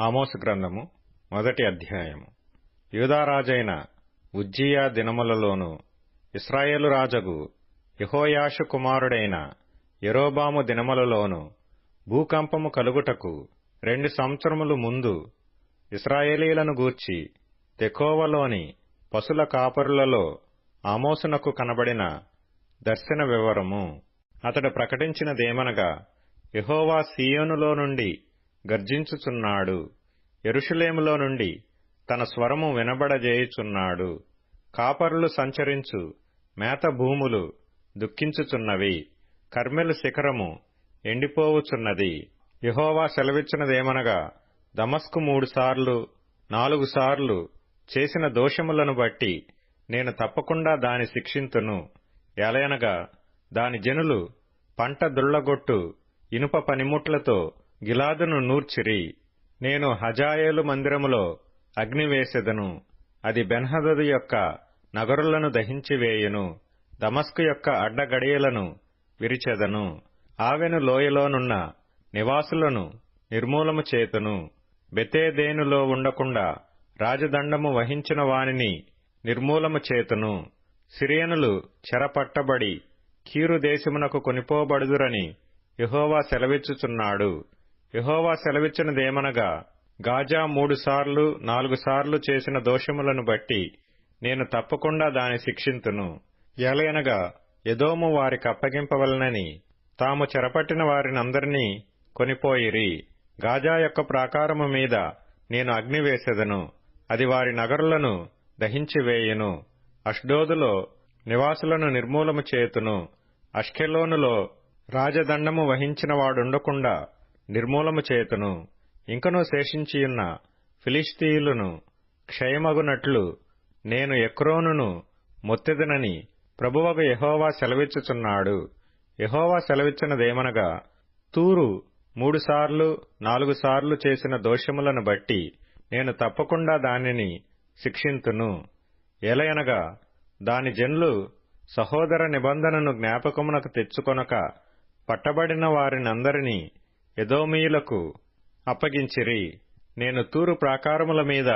ఆమోసు గ్రంథము మొదటి అధ్యాయము. యూదారాజైన ఉజ్జియా దినములలోను ఇస్రాయేలు రాజగు యహోయాషు కుమారుడైన ఎరోబాము దినములలోను భూకంపము కలుగుటకు రెండు సంవత్సరములు ముందు ఇస్రాయేలీలను గూర్చి తెకోవలోని పశుల కాపరులలో ఆమోసునకు కనబడిన దర్శన వివరము. అతడు ప్రకటించినదేమనగా యహోవా సీయోనులో నుండి గర్జించుచున్నాడు. ఎరుషులేములో నుండి తన స్వరము వినబడజేయుచున్నాడు. కాపరులు సంచరించు మేత భూములు దుఃఖించుచున్నవి కర్మెలు శిఖరము ఎండిపోవుచున్నది. యహోవా సెలవిచ్చినదేమనగా దమస్కు మూడుసార్లు నాలుగు సార్లు చేసిన దోషములను బట్టి నేను తప్పకుండా దాని శిక్షింతును. ఎలయనగా దాని జనులు పంట దుళ్ళగొట్టు ఇనుప పనిముట్లతో గిలాదును నూర్చిరి. నేను హజాయేలు మందిరములో అగ్నివేసెదను అది బెన్హదదు యొక్క నగరులను దహించివేయును దమస్కు యొక్క అడ్డగడియలను విరిచెదను. ఆవెను లోయలోనున్న నివాసులను నిర్మూలము చేతును. బెతేదేనులో ఉండకుండా రాజదండము వహించిన వానిని నిర్మూలము చేతును. సిరియనులు చెరపట్టబడి కీరు దేశమునకు కొనిపోబడుదురని యహోవా సెలవిచ్చుచున్నాడు. యహోవా సెలవిచ్చినదేమనగా గాజా మూడు సార్లు నాలుగు సార్లు చేసిన దోషములను బట్టి నేను తప్పకుండా దాని శిక్షింతును. ఎలయనగా ఎదోము వారికి అప్పగింపవలనని తాము చెరపట్టిన వారినందరినీ కొనిపోయిరి. గాజా యొక్క ప్రాకారము మీద నేను అగ్ని వేసెదను. అది వారి నగరులను దహించివేయును. అష్డోదులో నివాసులను నిర్మూలము చేతును. అష్కెలోనులో రాజదండము వహించిన వాడుండకుండా నిర్మూలము చేతును ఇంకనూ శేషించియున్న ఫిలిస్తీయులను క్షయమగునట్లు నేను ఎక్రోనును మొత్తెదనని ప్రభువగు యహోవా సెలవిచ్చుచున్నాడు. యహోవా సెలవిచ్చినదేమనగా తూరు మూడుసార్లు నాలుగు సార్లు చేసిన దోషములను బట్టి నేను తప్పకుండా దానిని శిక్షింతును. ఎలయనగా దాని జన్లు సహోదర నిబంధనను జ్ఞాపకమునకు తెచ్చుకొనక పట్టబడిన వారినందరినీ ఎదోమీయులకు అప్పగించిరి. నేను తూరు ప్రాకారముల మీద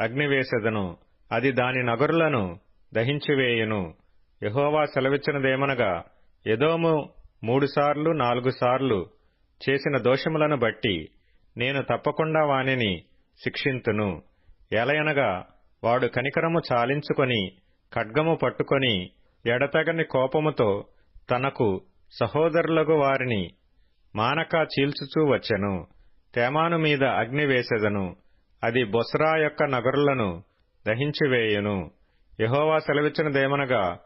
అగ్నివేసెదను అది దాని నగరులను దహించివేయును. యహోవా సెలవిచ్చినదేమనగా ఎదోము మూడుసార్లు నాలుగు సార్లు చేసిన దోషములను బట్టి నేను తప్పకుండా వానిని శిక్షింతును. ఎలయనగా వాడు కనికరము చాలించుకొని ఖడ్గము పట్టుకొని ఎడతగని కోపముతో తనకు సహోదరులకు వారిని మానక చీల్చుచూ వచ్చెను. తేమాను మీద అగ్ని వేసెదను. అది బొస్రా యొక్క నగరులను దహించివేయును. యహోవా సెలవిచ్చినదేమనగా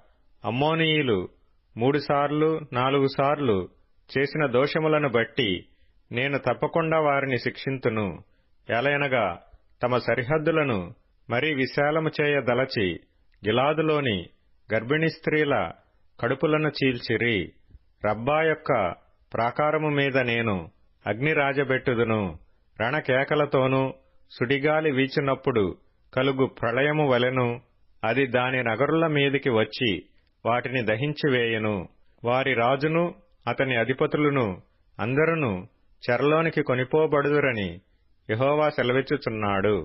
అమ్మోనీయులు మూడుసార్లు నాలుగు సార్లు చేసిన దోషములను బట్టి నేను తప్పకుండా వారిని శిక్షింతును. ఎలయనగా తమ సరిహద్దులను మరీ విశాలము చేయ దలచి గిలాదులోని గర్భిణీ స్త్రీల కడుపులను చీల్చిరి. రబ్బా యొక్క ప్రాకారము మీద నేను అగ్ని రాజబెట్టుదును రణకేకలతోనూ సుడిగాలి వీచినప్పుడు కలుగు ప్రళయము వలెను అది దాని నగరుల మీదికి వచ్చి వాటిని దహించివేయను వారి రాజును అతని అధిపతులను అందరును చెరలోనికి కొనిపోబడుదురని యహోవా సెలవిచ్చుచున్నాడు.